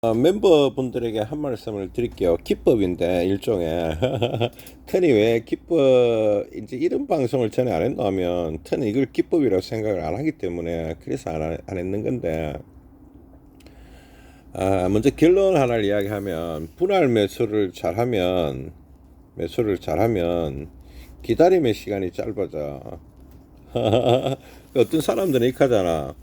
어, 멤버분들에게 한 말씀을 드릴게요. 기법인데 일종의 턴이 왜 기법 이제 이런 방송을 전에 안 했나 하면 턴이 이걸 기법이라고 생각을 안 하기 때문에 그래서 안, 하- 안 했는 건데 아, 먼저 결론 하나를 이야기하면 분할 매수를 잘하면 매수를 잘하면 기다림의 시간이 짧아져. 어떤 사람들은 이렇게 하잖아.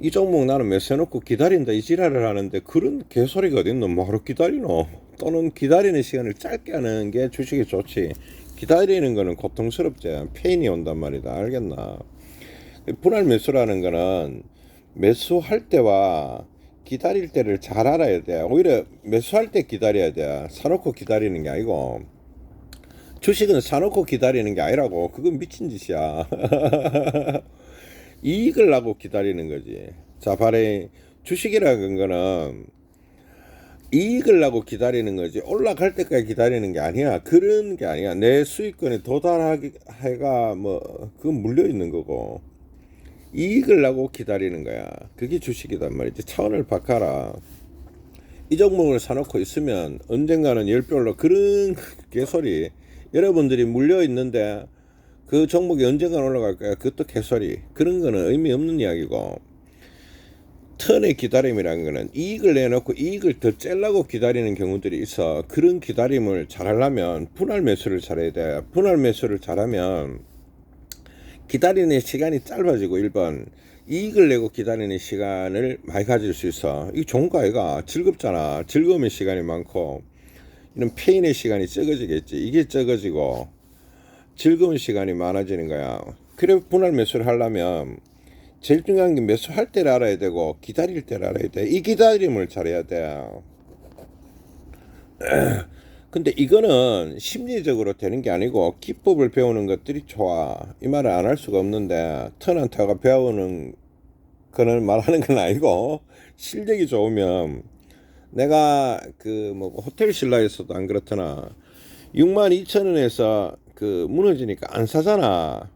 이 종목 나는 매수해놓고 기다린다 이 지랄을 하는데 그런 개소리가 어딨노? 뭐하러 기다리노? 또는 기다리는 시간을 짧게 하는 게 주식이 좋지. 기다리는 거는 고통스럽지. 페인이 온단 말이다. 알겠나? 분할 매수라는 거는 매수할 때와 기다릴 때를 잘 알아야 돼. 오히려 매수할 때 기다려야 돼. 사놓고 기다리는 게 아니고. 주식은 사놓고 기다리는 게 아니라고. 그건 미친 짓이야 이익을 나고 기다리는 거지. 자, 발에 주식이라는 거는 이익을 나고 기다리는 거지. 올라갈 때까지 기다리는 게 아니야. 그런 게 아니야. 내 수익권에 도달하기가 뭐 그건 물려 있는 거고. 이익을 나고 기다리는 거야. 그게 주식이단 말이지. 차원을 바꿔라. 이 종목을 사놓고 있으면 언젠가는 열별로 그런 개소리 여러분들이 물려 있는데 그 종목이 언젠가 올라갈 거야. 그것도 개소리. 그런 거는 의미 없는 이야기고. 턴의 기다림이라는 거는 이익을 내놓고 이익을 더 째려고 기다리는 경우들이 있어. 그런 기다림을 잘하려면 분할 매수를 잘해야 돼. 분할 매수를 잘하면 기다리는 시간이 짧아지고 1번 이익을 내고 기다리는 시간을 많이 가질 수 있어. 이 좋은 거 아이가 즐겁잖아. 즐거움의 시간이 많고 이런 페인의 시간이 적어지겠지. 이게 적어지고 즐거운 시간이 많아지는 거야. 그래 분할 매수를 하려면 제일 중요한 게 매수할 때를 알아야 되고 기다릴 때를 알아야 돼. 이 기다림을 잘해야 돼. 근데 이거는 심리적으로 되는 게 아니고 기법을 배우는 것들이 좋아. 이 말을 안 할 수가 없는데 턴한테가 배우는 거는 말하는 건 아니고 실력이 좋으면 내가 그 뭐 호텔 신라에서도 안 그렇더나 6만 2천 원에서 그 무너지니까 안 사잖아.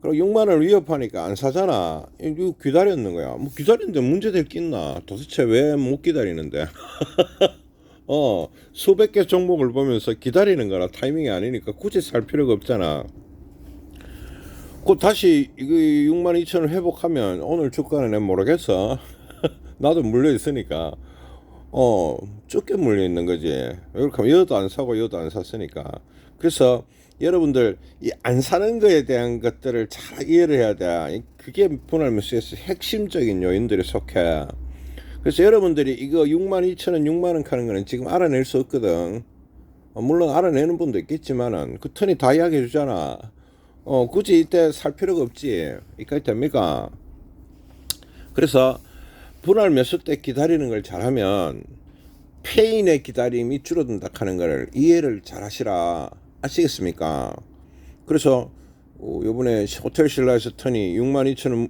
그리고 6만 원을 위협하니까 안 사잖아. 이거 기다렸는 거야. 뭐 기다리는데 문제될 게 있나? 도대체 왜 못 기다리는데? 어, 수백 개 종목을 보면서 기다리는 거라 타이밍이 아니니까 굳이 살 필요가 없잖아. 그 다시 이거 6만 2천 원 회복하면 오늘 주가는 내 모르겠어. 나도 물려 있으니까. 어, 적게 물려 있는 거지. 하면 여도 안 사고 여도 안 샀으니까. 그래서 여러분들 이 안 사는 거에 대한 것들을 잘 이해를 해야 돼. 그게 분할 매수에서 핵심적인 요인들에 속해. 그래서 여러분들이 이거 6만 2천 원, 6만 원 하는 거는 지금 알아낼 수 없거든. 어, 물론 알아내는 분도 있겠지만은 그 턴이 다 이야기해 주잖아. 어, 굳이 이때 살 필요가 없지. 이까지 됩니까? 그래서 분할 매수 때 기다리는 걸 잘하면 페인의 기다림이 줄어든다 하는 걸 이해를 잘 하시라. 아시겠습니까? 그래서 어, 요번에 호텔 신라에서 턴이 6만 2천 원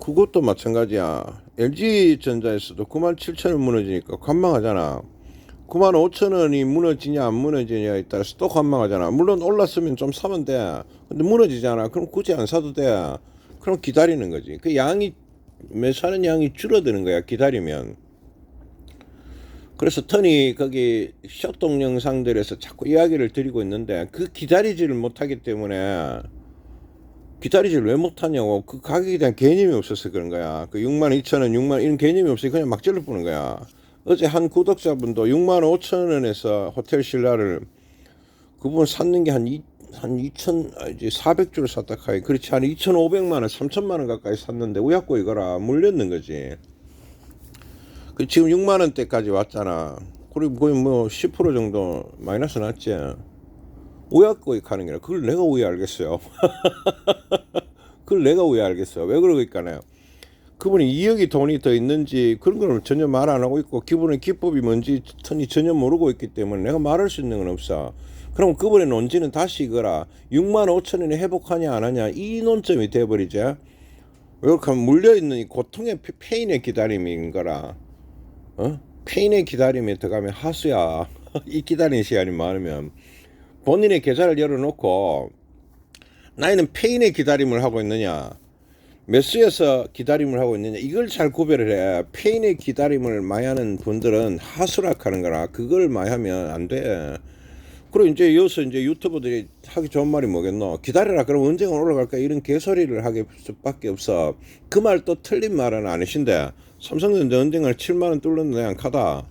그것도 마찬가지야. LG전자에서도 9만 7천 원 무너지니까 관망하잖아. 9만 5천 원이 무너지냐 안 무너지냐에 따라서 또 관망하잖아. 물론 올랐으면 좀 사면 돼. 근데 무너지잖아. 그럼 굳이 안 사도 돼. 그럼 기다리는 거지. 그 양이 매수하는 양이 줄어드는 거야. 기다리면. 그래서 턴이 거기 쇼동 영상들에서 자꾸 이야기를 드리고 있는데 그 기다리지를 못하기 때문에 기다리지를 왜 못하냐고 그 가격에 대한 개념이 없어서 그런 거야. 그 6만 2천 원, 6만 원 이런 개념이 없어서 그냥 막 찔러 보는 거야. 어제 한 구독자분도 6만 5천 원에서 호텔 신라를 그분 샀는 게 한 한 2천 아, 이제 400주를 샀다 카이 그렇지 한 2,500만 원, 3천만 원 가까이 샀는데 우약고 이거라 물렸는 거지. 그 지금 6만 원대까지 왔잖아. 그리고 거의 뭐 10% 정도 마이너스 났지. 우약고 가는 게라 그걸 내가 왜 알겠어요. 그걸 내가 왜 알겠어요. 왜 그러니까요. 그분이 2억이 돈이 더 있는지 그런 걸 전혀 말 안 하고 있고 그분의 기법이 뭔지 전혀 모르고 있기 때문에 내가 말할 수 있는 건 없어. 그럼 그분의 논지는 다시 이거라. 6만 5천 원이 회복하냐 안 하냐 이 논점이 돼버리지. 이렇게 물려있는 이 고통의 페- 페인의 기다림인 거라. 어? 페인의 기다림에 들어가면 하수야. 이 기다리는 시간이 많으면 본인의 계좌를 열어놓고 나이는 페인의 기다림을 하고 있느냐 매수에서 기다림을 하고 있느냐 이걸 잘 구별을 해 페인의 기다림을 많이 하는 분들은 하수락하는 거라 그걸 많이 하면 안돼 그리고 이제 여기서 이제 유튜버들이 하기 좋은 말이 뭐겠노 기다려라 그럼 언젠가 올라갈까 이런 개소리를 하게 수밖에 없어 그 말 또 틀린 말은 아니신데 삼성전자 언젠가 7만원 뚫는데 안 카다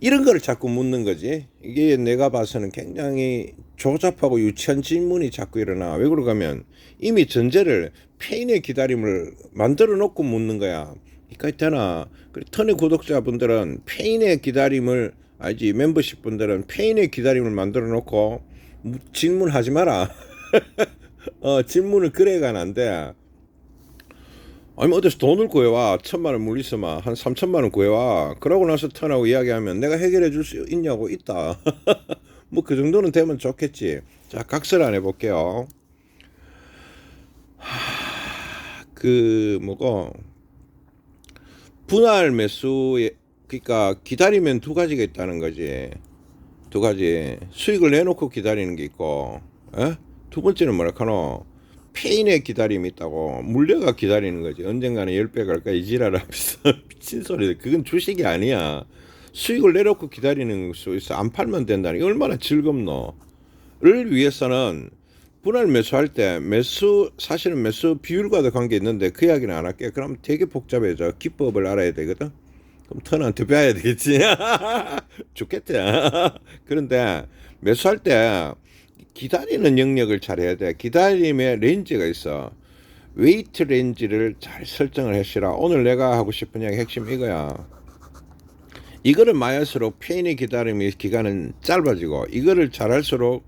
이런 걸 자꾸 묻는 거지. 이게 내가 봐서는 굉장히 조잡하고 유치한 질문이 자꾸 일어나. 왜 그러가 하면 이미 전제를 페인의 기다림을 만들어 놓고 묻는 거야. 이까 있잖아. 그리고 턴의 구독자분들은 페인의 기다림을 알지? 멤버십 분들은 페인의 기다림을 만들어 놓고 무- 질문하지 마라. 어, 질문을 그래가는 안 돼. 아니 뭐 어디서 돈을 구해와? 천만 원 물리서만 한 삼천만 원 구해와. 그러고 나서 턴하고 이야기하면 내가 해결해 줄 수 있냐고 있다. 뭐 그 정도는 되면 좋겠지. 자 각설 안 해볼게요. 하, 그 뭐고? 분할 매수에 그러니까 기다리면 두 가지가 있다는 거지. 두 가지. 수익을 내놓고 기다리는 게 있고 에? 두 번째는 뭐라 카노 페인의 기다림이 있다고 물려가 기다리는 거지. 언젠가는 10배 갈까? 이 지랄하면서 미친 소리들. 그건 주식이 아니야. 수익을 내놓고 기다리는 수 있어. 안 팔면 된다니 얼마나 즐겁노? 를 위해서는 분할 매수할 때 매수 사실은 매수 비율과도 관계 있는데 그 이야기는 안 할게. 그럼 되게 복잡해져. 기법을 알아야 되거든 그럼 턴한테 배워야 되겠지 좋겠다 그런데 매수할 때 기다리는 영역을 잘해야 돼. 기다림의 렌즈가 있어. 웨이트 렌즈를 잘 설정을 하시라. 오늘 내가 하고 싶은 이야기 핵심 이거야. 이거를 할수록 페인의 기다림의 기간은 짧아지고 이거를 잘할수록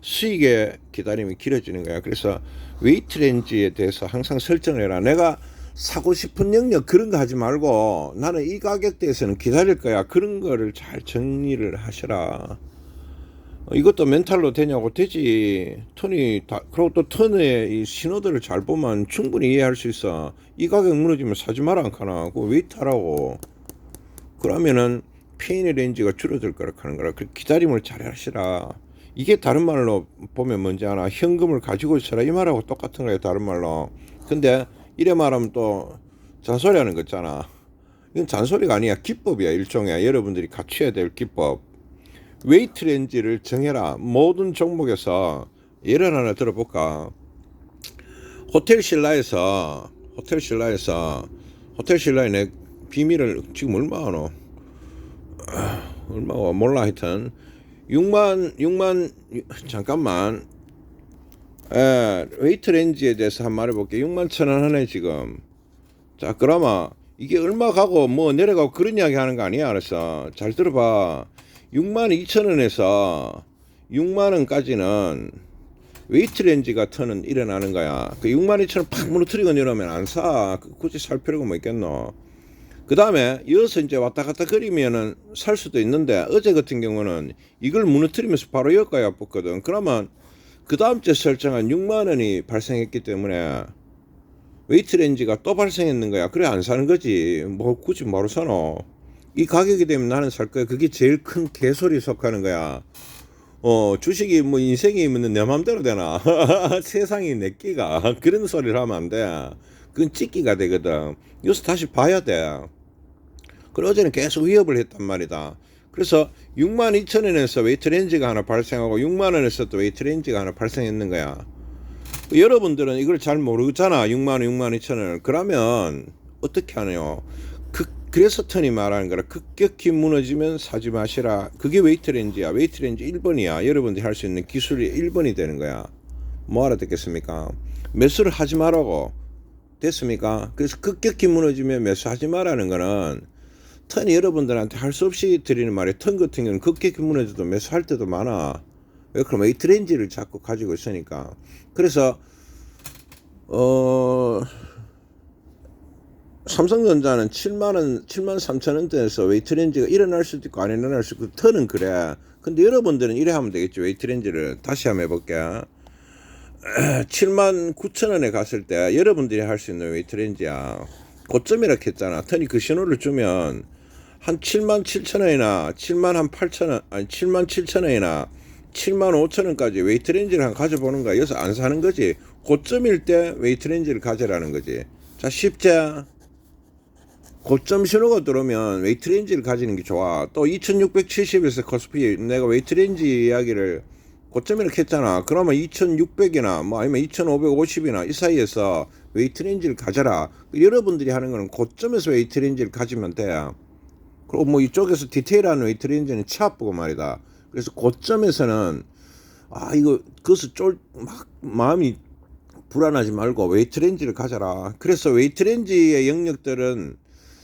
수익의 기다림이 길어지는 거야. 그래서 웨이트 렌즈에 대해서 항상 설정을 해라. 내가 사고 싶은 영역 그런 거 하지 말고 나는 이 가격대에서는 기다릴 거야. 그런 거를 잘 정리를 하셔라. 어, 이것도 멘탈로 되냐고 되지. 턴이 다, 그리고 또 턴의 이 신호들을 잘 보면 충분히 이해할 수 있어. 이 가격 무너지면 사지 마라 안 카나. 그거 웨이트 하라고. 그러면은 페인의 렌즈가 줄어들 거라 하는 거라. 그 기다림을 잘 하시라. 이게 다른 말로 보면 뭔지 아나? 현금을 가지고 있어라. 이 말하고 똑같은 거예요. 다른 말로. 근데 이래 말하면 또 잔소리 하는 거 있잖아. 이건 잔소리가 아니야. 기법이야. 일종의. 여러분들이 갖춰야 될 기법. 웨이트 렌즈를 정해라. 모든 종목에서 예를 하나 들어볼까? 호텔 신라에서 호텔 신라에서 호텔 신라의 내 비밀을 지금 얼마 하노? 아, 몰라 하여튼 6만 6만 잠깐만 에, 웨이트 렌즈에 대해서 한 말 해볼게 6만 천 원 하네 지금 자 그러면 이게 얼마 가고 뭐 내려가고 그런 이야기 하는 거 아니야 알았어 잘 들어봐 6만 2천 원에서 6만 원까지는 웨이트 렌즈가 턴은 일어나는 거야. 그 6만 2천 원팍 무너뜨리고 내려오면 안 사. 그 굳이 살 필요가 뭐 있겠노. 그 다음에 이어서 이제 왔다 갔다 그리면은 살 수도 있는데 어제 같은 경우는 이걸 무너뜨리면서 바로 여기까지 왔거든. 그러면 그 다음 주에 설정한 6만 원이 발생했기 때문에 웨이트 렌즈가 또 발생했는 거야. 그래 안 사는 거지. 뭐 굳이 뭐로 사노. 이 가격이 되면 나는 살 거야. 그게 제일 큰 개소리 속하는 거야. 어, 주식이 뭐 인생이 있는 내 맘대로 되나? 세상이 내 끼가. 그런 소리를 하면 안 돼. 그건 찍기가 되거든. 여기서 다시 봐야 돼. 그리고 어제는 계속 위협을 했단 말이다. 그래서 6만 2천 원에서 웨이트 렌즈가 하나 발생하고 6만 원에서 또 웨이트 렌즈가 하나 발생했는 거야. 여러분들은 이걸 잘 모르잖아. 6만 원, 6만 2천 원. 그러면 어떻게 하네요? 그, 그래서 턴이 말하는 거라 급격히 무너지면 사지 마시라. 그게 웨이트 렌즈야. 웨이트 렌즈 1번이야. 여러분들이 할 수 있는 기술이 1번이 되는 거야. 뭐 알아듣겠습니까? 매수를 하지 말라고. 됐습니까? 그래서 급격히 무너지면 매수하지 말라는 거는 턴이 여러분들한테 할 수 없이 드리는 말이에요. 턴 같은 경우는 급격히 무너져도 매수할 때도 많아. 왜 그럼 웨이트 렌즈를 자꾸 가지고 있으니까. 그래서 어 삼성전자는 7만 원, 7만 3천 원대에서 웨이트 렌즈가 일어날 수도 있고 안 일어날 수도 있고 턴은 그래. 근데 여러분들은 이래 하면 되겠죠. 웨이트 렌즈를 다시 한번 해볼게. 7만 9천 원에 갔을 때 여러분들이 할 수 있는 웨이트 렌즈야. 고점이라 했잖아. 턴이 그 신호를 주면 한 7만 7천 원이나 7만 한 8천 원, 아니 7만 7천 원이나 7만 5천 원까지 웨이트 렌즈를 한 가져보는 거야. 여기서 안 사는 거지. 고점일 때 웨이트 렌즈를 가져라는 거지. 자, 쉽지? 고점 신호가 들어오면 웨이트 렌즈를 가지는 게 좋아. 또 2670에서 코스피 내가 웨이트 렌즈 이야기를 고점 이렇게 했잖아. 그러면 2600이나 뭐 아니면 2550이나 이 사이에서 웨이트 렌즈를 가져라. 여러분들이 하는 거는 고점에서 웨이트 렌즈를 가지면 돼. 그리고 뭐 이쪽에서 디테일한 웨이트 렌즈는 치아보고 말이다. 그래서 고점에서는 아 이거 그것을 쫄막 마음이 불안하지 말고 웨이트 렌즈를 가져라. 그래서 웨이트 렌즈의 영역들은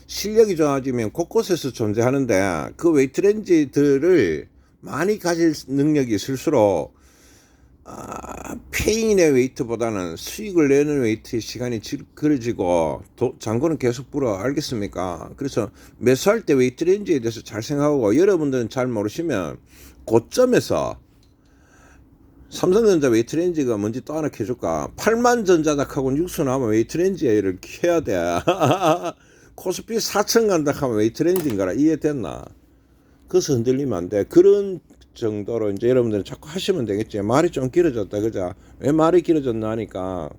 실력이 좋아지면 곳곳에서 존재하는데 그 웨이트 렌즈들을 많이 가질 능력이 있을수록 아, 페인의 웨이트보다는 수익을 내는 웨이트의 시간이 질- 길어지고 도, 장고는 계속 불어 알겠습니까? 그래서 매수할 때 웨이트 렌즈에 대해서 잘 생각하고 여러분들은 잘 모르시면 고점에서 삼성전자 웨이트 렌즈가 뭔지 또 하나 켜줄까? 8만 전자닥하고 육수 나면 웨이트 렌즈를 켜야 돼. 코스피 4천 간다 하면 웨이트 렌즈인가라 이해됐나? 그래서 흔들리면 안 돼. 그런 정도로 이제 여러분들은 자꾸 하시면 되겠지. 말이 좀 길어졌다, 그죠? 왜 말이 길어졌나 하니까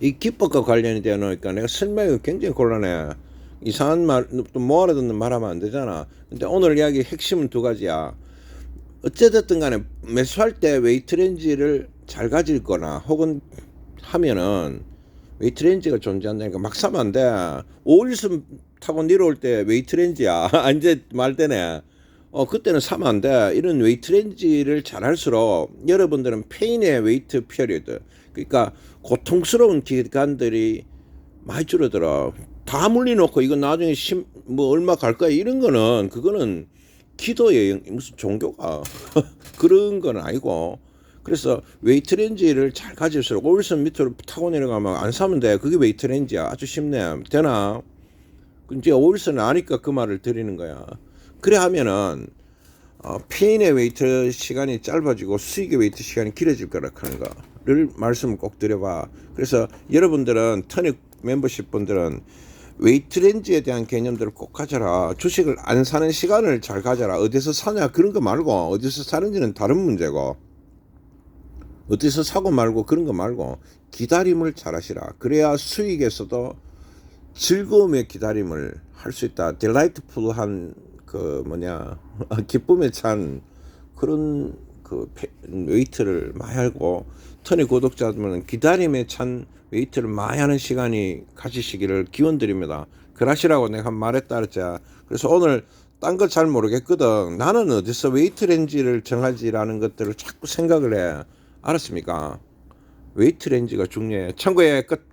이 기법과 관련이 되어 놓으니까 내가 설명이 굉장히 곤란해. 이상한 말, 또 모아라 듣는 말 하면 안 되잖아. 근데 오늘 이야기 핵심은 두 가지야. 어찌됐든 간에 매수할 때 웨이트 렌즈를 잘 가질 거나 혹은 하면은 웨이트 렌즈가 존재한다니까 막 사면 안 돼. 5일선 타고 내려올 때 웨이트 렌즈야. 이제 말 되네. 어, 그때는 사면 안 돼. 이런 웨이트 렌즈를 잘 할수록 여러분들은 페인의 웨이트 피어리드. 그러니까 고통스러운 기간들이 많이 줄어들어. 다 물리놓고 이거 나중에 심, 뭐 얼마 갈 거야 이런 거는 그거는 기도의 영- 무슨 종교가? 그런 건 아니고. 그래서 웨이트 렌즈를 잘 가질수록 오일선 밑으로 타고 내려가면 안 사면 돼. 그게 웨이트 렌즈야. 아주 쉽네. 되나? 이제 오일선 아니까 그 말을 드리는 거야 그래 하면은 어, 페인의 웨이트 시간이 짧아지고 수익의 웨이트 시간이 길어질 거라 하는 거를 말씀을 꼭 드려봐 그래서 여러분들은 터닉 멤버십 분들은 웨이트 렌즈에 대한 개념들을 꼭 가져라. 주식을 안 사는 시간을 잘 가져라. 어디서 사냐 그런 거 말고 어디서 사는지는 다른 문제고 어디서 사고 말고 그런 거 말고 기다림을 잘 하시라. 그래야 수익에서도 즐거움의 기다림을 할 수 있다. 딜라이트풀한 그 뭐냐 기쁨에 찬 그런 그 페- 웨이트를 많이 하고 터니 구독자들은 기다림에 찬 웨이트를 많이 하는 시간이 가지시기를 기원드립니다. 그러시라고 내가 한 말했다 그랬자. 그래서 오늘 딴 거 잘 모르겠거든. 나는 어디서 웨이트 렌즈를 정하지라는 것들을 자꾸 생각을 해. 알았습니까? 웨이트 렌즈가 중요해. 참고에 끝.